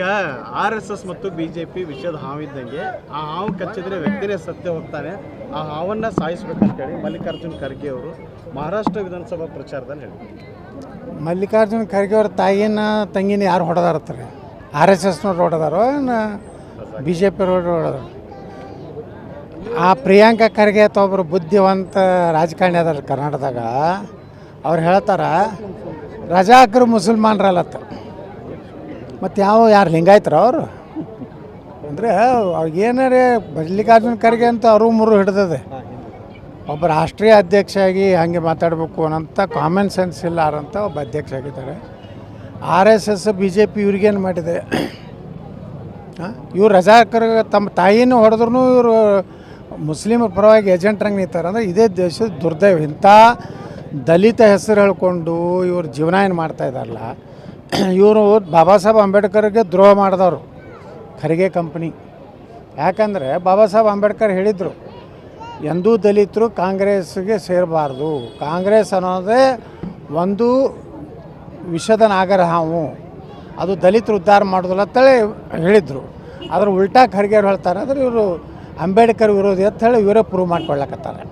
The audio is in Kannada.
ಈಗ ಆರ್ ಎಸ್ ಎಸ್ ಮತ್ತು ಬಿ ಜೆ ಪಿ ವಿಷಯದ ಹಾವಿದ್ದಂಗೆ ಆ ಹಾವು ಕಚ್ಚಿದ್ರೆ ವ್ಯಕ್ತಿನೇ ಸತ್ಯ ಹೋಗ್ತಾನೆ. ಆ ಹಾವನ್ನ ಸಾಯಿಸ್ಬೇಕಂತೇಳಿ ಮಲ್ಲಿಕಾರ್ಜುನ್ ಖರ್ಗೆ ಅವರು ಮಹಾರಾಷ್ಟ್ರ ವಿಧಾನಸಭಾ ಪ್ರಚಾರದಲ್ಲಿ ಹೇಳಿದ್ರು. ಮಲ್ಲಿಕಾರ್ಜುನ ಖರ್ಗೆ ಅವ್ರ ತಾಯಿನ ತಂಗಿನ ಯಾರು ಹೊಡೆದಾರತ್ತಾರೆ ಆರ್ ಎಸ್ ಎಸ್ನವ್ರು ಹೊಡೆದಾರೋ ಬಿ ಜೆ ಪಿಯವ್ರು ಹೊಡೆದಾರ? ಆ ಪ್ರಿಯಾಂಕಾ ಖರ್ಗೆ ಅಥವಾ ಒಬ್ಬರು ಬುದ್ಧಿವಂತ ರಾಜಕಾರಣಿ ಅದಾರ ಕರ್ನಾಟಕದಾಗ, ಅವ್ರು ಹೇಳ್ತಾರ, ರಜಾಕರು ಮುಸಲ್ಮಾನರಲ್ಲತ್ತ. ಮತ್ತು ಯಾವ ಯಾರು ಲಿಂಗಾಯ್ತರ ಅವರು? ಅಂದರೆ ಅವ್ರಿಗೇನಾರೇ ಮಲ್ಲಿಕಾರ್ಜುನ ಖರ್ಗೆ ಅಂತ ಅವರು ಮೂರು ಹಿಡ್ದದೆ. ಒಬ್ಬ ರಾಷ್ಟ್ರೀಯ ಅಧ್ಯಕ್ಷ ಆಗಿ ಹಾಗೆ ಮಾತಾಡಬೇಕು ಅನ್ನೋಂಥ ಕಾಮನ್ ಸೆನ್ಸ್ ಇಲ್ಲ ಅಂತ ಒಬ್ಬ ಅಧ್ಯಕ್ಷ ಆಗಿದ್ದಾರೆ. R S S, B J P ಇವ್ರಿಗೇನು ಮಾಡಿದೆ? ಇವ್ರು ರಜಾಕರ್ ತಮ್ಮ ತಾಯಿನೂ ಹೊಡೆದ್ರೂ ಇವರು ಮುಸ್ಲಿಮರ ಪರವಾಗಿ ಏಜೆಂಟ್ರಂಗೆ ನಿಂತಾರೆ. ಅಂದರೆ ಇದೇ ದೇಶದ ದುರ್ದೈವ. ಇಂಥ ದಲಿತ ಹೆಸರು ಹೇಳ್ಕೊಂಡು ಇವ್ರು ಜೀವನ ಏನು ಮಾಡ್ತಾ ಇದ್ದಾರಲ್ಲ ಇವರು ಬಾಬಾ ಸಾಹೇಬ್ ಅಂಬೇಡ್ಕರ್ಗೆ ದ್ರೋಹ ಮಾಡಿದವರು, ಖರ್ಗೆ ಕಂಪ್ನಿ. ಯಾಕಂದರೆ ಬಾಬಾ ಸಾಹೇಬ್ ಅಂಬೇಡ್ಕರ್ ಹೇಳಿದರು, ಎಂದೂ ದಲಿತರು ಕಾಂಗ್ರೆಸ್ಗೆ ಸೇರಬಾರ್ದು. ಕಾಂಗ್ರೆಸ್ ಅನ್ನೋದೇ ಒಂದು ವಿಷದ ನಾಗರ ಹಾವು ಅದು ದಲಿತರು ಉದ್ಧಾರ ಮಾಡೋದಿಲ್ಲ ಅಂತೇಳಿ ಹೇಳಿದರು. ಅದ್ರ ಉಲ್ಟಾ ಖರ್ಗೆ ಹೇಳ್ತಾರೆ, ಆದರೆ ಇವರು ಅಂಬೇಡ್ಕರ್ ವಿರೋಧಿ ಅಂತ ಹೇಳಿ ಇವರೇ ಪ್ರೂವ್ ಮಾಡ್ಕೊಳ್ಳಕತ್ತಾರೆ